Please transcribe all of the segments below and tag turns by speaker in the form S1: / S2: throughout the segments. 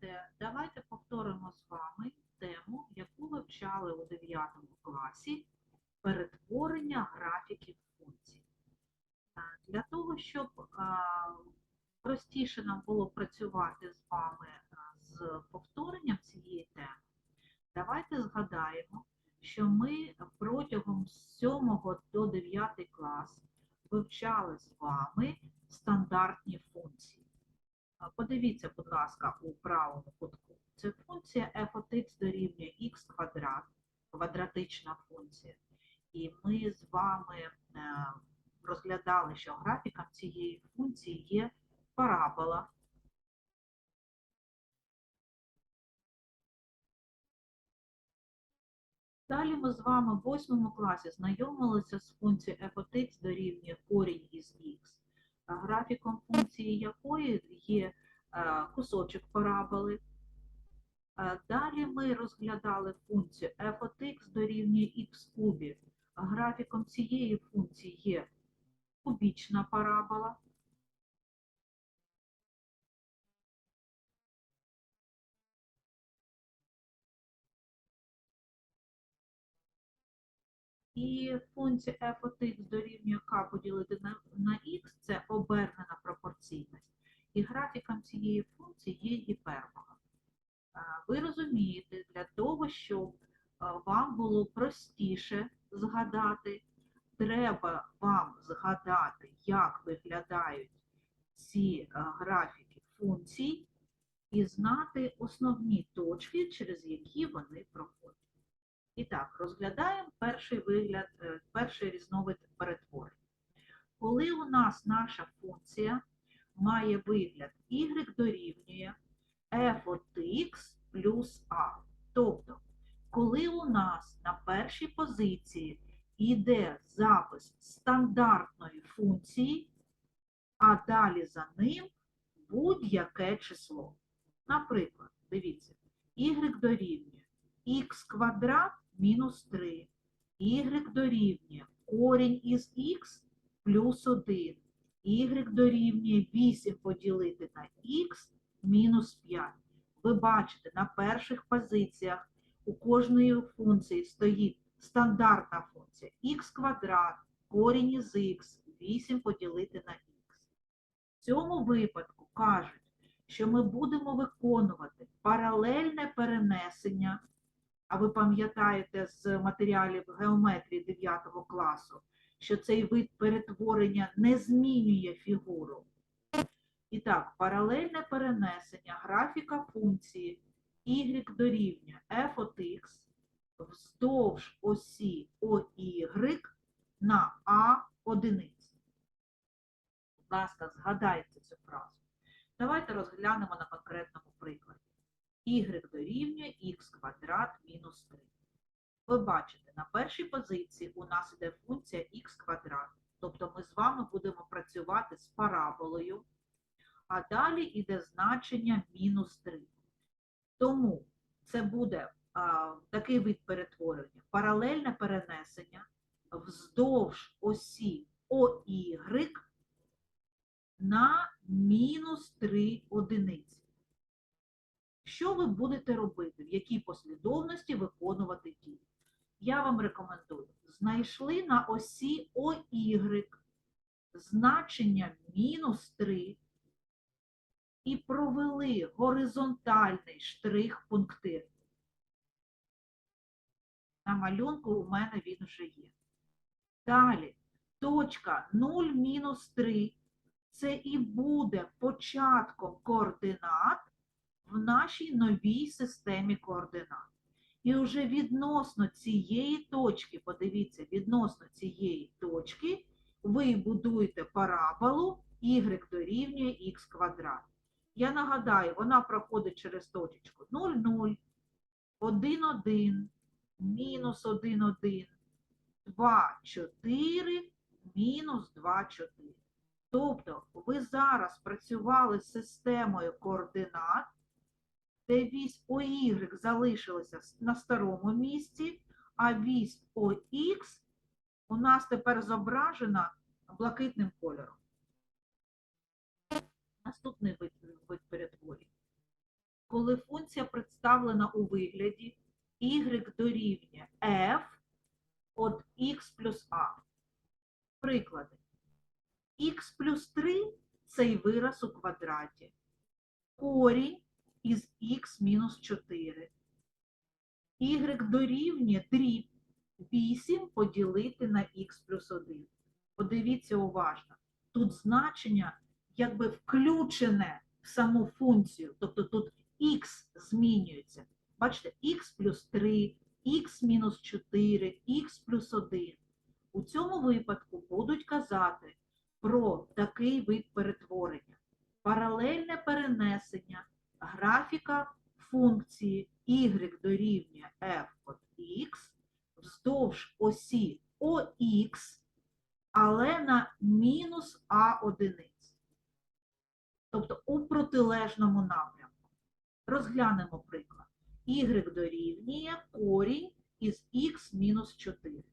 S1: Розумієте, давайте повторимо з вами тему, яку ви вчали у 9 класі перетворення графіків функцій. Е, Для того, щоб е, простіше нам було працювати з вами е, з повторенням цієї теми, давайте згадаємо, що ми протягом 7 до 9 клас вивчали з вами стандартні функції. Подивіться, будь ласка, у правому кутку. Це функція f от x дорівнює x квадрат, квадратична функція. І ми з вами е, розглядали, що графіком цієї функції є парабола. Далі ми з вами в 8 класі знайомилися з функцією f от x дорівнює корінь із x графіком функції якої є е, кусочок параболи. Е, Далі ми розглядали функцію f от x дорівнює x кубі. Графіком цієї функції є кубічна парабола. І функція f от x дорівнює k поділити на, на x – це обернена пропорційність. І графіком цієї функції є. А, Ви розумієте, для того, щоб вам було простіше згадати, треба вам згадати, як виглядають ці графіки функцій, і знати основні точки, через які вони проходять. І так, розглядаємо перший вигляд, е, перший різновид перетворення. Коли у нас наша функція має вигляд y дорівнює f от x плюс a. Тобто, коли у нас на першій позиції йде запис стандартної функції, а далі за ним будь-яке число. Наприклад, дивіться, y дорівнює х квадрат мінус 3, y дорівнює корінь із х плюс 1, y дорівнює 8 поділити на х мінус 5. Ви бачите, на перших позиціях у кожної функції стоїть стандартна функція х квадрат, корінь із х, 8 поділити на х. В цьому випадку кажуть, що ми будемо виконувати паралельне перенесення а ви пам'ятаєте з матеріалів геометрії 9 класу, що цей вид перетворення не змінює фігуру. І так, паралельне перенесення графіка функції y дорівнює f от x вздовж осі OY на А одиниць. Будь ласка, згадайте цю фразу. Давайте розглянемо на конкретному прикладі y дорівнює х квадрат мінус 3. Ви бачите, на першій позиції у нас іде функція х квадрат. Тобто ми з вами будемо працювати з параболою, а далі йде значення мінус 3. Тому це буде а, такий вид перетворення, паралельне перенесення вздовж осі OY на мінус 3 одиниці. Що ви будете робити, в якій послідовності виконувати дії? Я вам рекомендую. Знайшли на осі OY значення мінус 3 і провели горизонтальний штрих пунктир. На малюнку у мене він вже є. Далі, точка 0 мінус 3 це і буде початком координат в нашій новій системі координат. І вже відносно цієї точки, подивіться, відносно цієї точки ви будуєте параболу y дорівнює х квадрат. Я нагадаю, вона проходить через точечку 0, 0, 1, 1, мінус 1, 1, 2, 4, мінус 2, 4. Тобто ви зараз працювали з системою координат, де вісь ОY залишилася на старому місці, а вісь ОХ у нас тепер зображена блакитним кольором. Наступний вид, вид коли функція представлена у вигляді y дорівнює f от x плюс a. Приклади. x плюс 3 – цей вираз у квадраті. Корінь із x мінус 4. y дорівнює дріб 8 поділити на х плюс 1. Подивіться уважно. Тут значення якби включене в саму функцію. Тобто тут х змінюється. Бачите, х плюс 3, х мінус 4, х плюс 1. У цьому випадку будуть казати про такий вид перетворення. Паралельне перенесення графіка функції y дорівнює f от x вздовж осі ОХ, але на мінус А одиниць. Тобто у протилежному напрямку. Розглянемо приклад. Y дорівнює корінь із х мінус 4.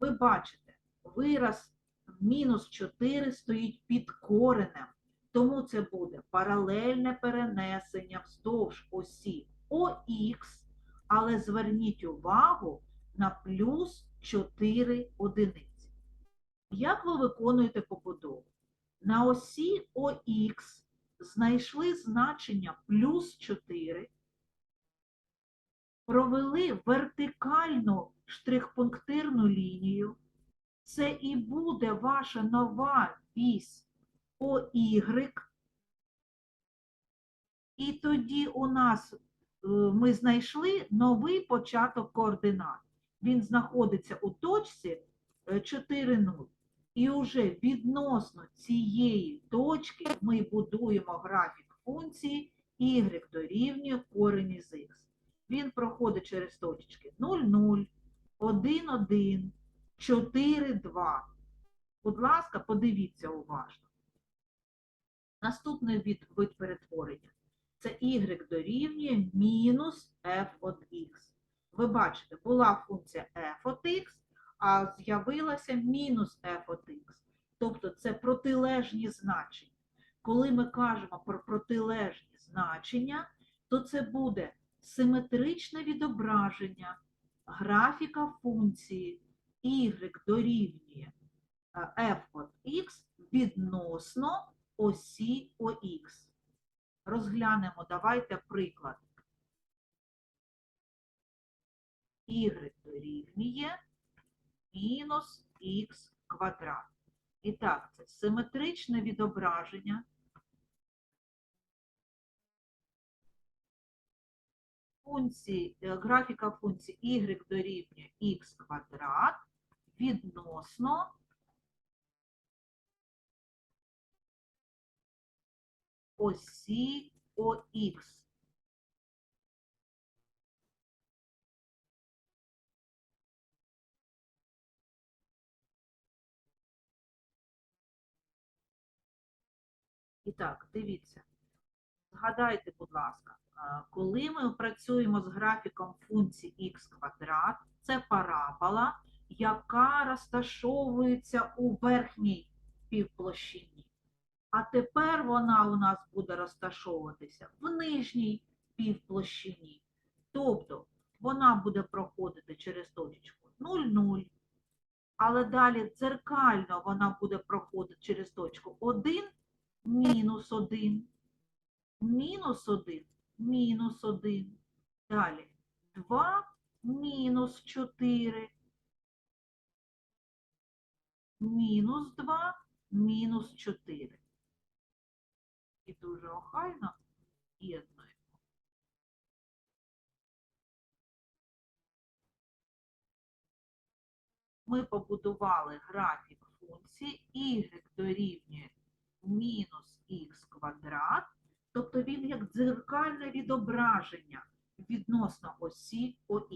S1: Ви бачите, вираз мінус 4 стоїть під коренем. Тому це буде паралельне перенесення вздовж осі ОХ, але зверніть увагу на плюс 4 одиниці. Як ви виконуєте побудову? На осі ОХ знайшли значення плюс 4, провели вертикальну штрихпунктирну лінію. Це і буде ваша нова вісь ОY. І тоді у нас е, ми знайшли новий початок координат. Він знаходиться у точці е, 4,0. І вже відносно цієї точки ми будуємо графік функції y дорівнює корень із х. Він проходить через точки 0, 0, 1, 1, 4, 2. Будь ласка, подивіться уважно. Наступний від, вид перетворення. Це y дорівнює мінус f от x. Ви бачите, була функція f от x, а з'явилася мінус f от x. Тобто це протилежні значення. Коли ми кажемо про протилежні значення, то це буде симетричне відображення графіка функції y дорівнює е, f от x відносно осі ОХ. Розглянемо, давайте приклад. y дорівнює мінус х квадрат. І так, це симетричне відображення функції, е, графіка функції y дорівнює х квадрат відносно осі ОХ. І так, дивіться. Згадайте, будь ласка, коли ми працюємо з графіком функції х квадрат, це парабола, яка розташовується у верхній півплощині. А тепер вона у нас буде розташовуватися в нижній півплощині. Тобто вона буде проходити через точку 0,0, але далі дзеркально вона буде проходити через точку 1, мінус 1, мінус 1, мінус 1. Далі 2, мінус 4, мінус 2, мінус 4 і дуже охайно єднуємо. Ми побудували графік функції y дорівнює мінус х квадрат, тобто він як дзеркальне відображення відносно осі ОХ.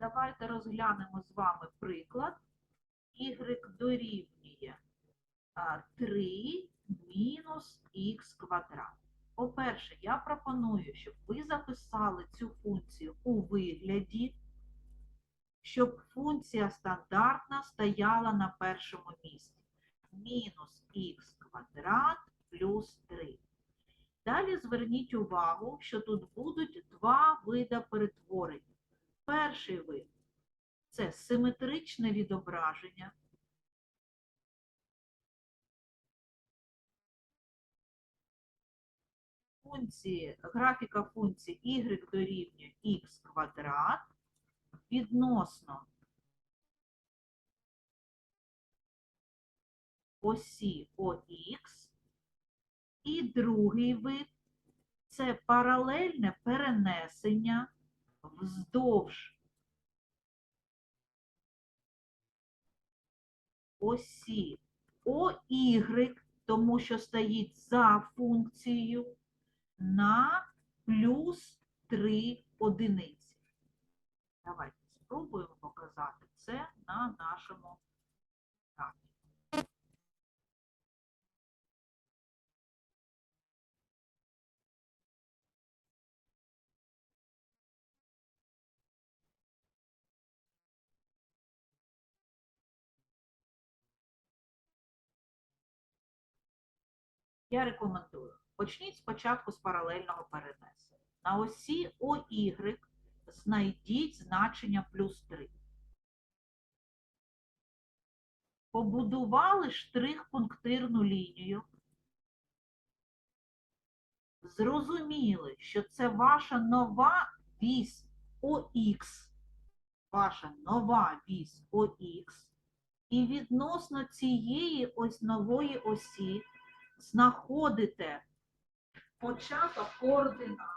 S1: Давайте розглянемо з вами приклад. y дорівнює 3 мінус х квадрат. По-перше, я пропоную, щоб ви записали цю функцію у вигляді, щоб функція стандартна стояла на першому місці. Мінус х квадрат плюс 3. Далі зверніть увагу, що тут будуть два види перетворення. Перший вид це симетричне відображення. Функції, графіка функції y дорівнює x квадрат відносно осі ОХ. І другий вид це паралельне перенесення вздовж осі ОY, тому що стоїть за функцією, на плюс 3 одиниці. Давайте спробуємо показати це на нашому графіку. Я рекомендую. Почніть спочатку з паралельного перенесення. На осі ОY знайдіть значення плюс 3. Побудували штрих-пунктирну лінію. Зрозуміли, що це ваша нова вісь ОХ. Ваша нова вісь ОХ. І відносно цієї ось нової осі знаходите початок координат.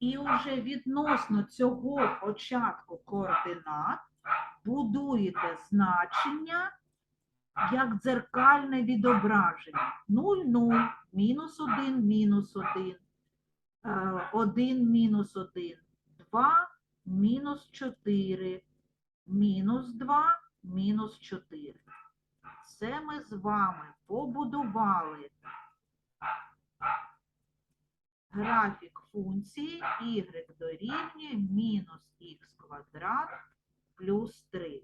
S1: І вже відносно цього початку координат будуєте значення як дзеркальне відображення. 0, 0, мінус 1, мінус 1, 1 мінус 1, 2 мінус 4, мінус 2, мінус 4. Це ми з вами побудували графік функції y дорівнює мінус х квадрат плюс 3.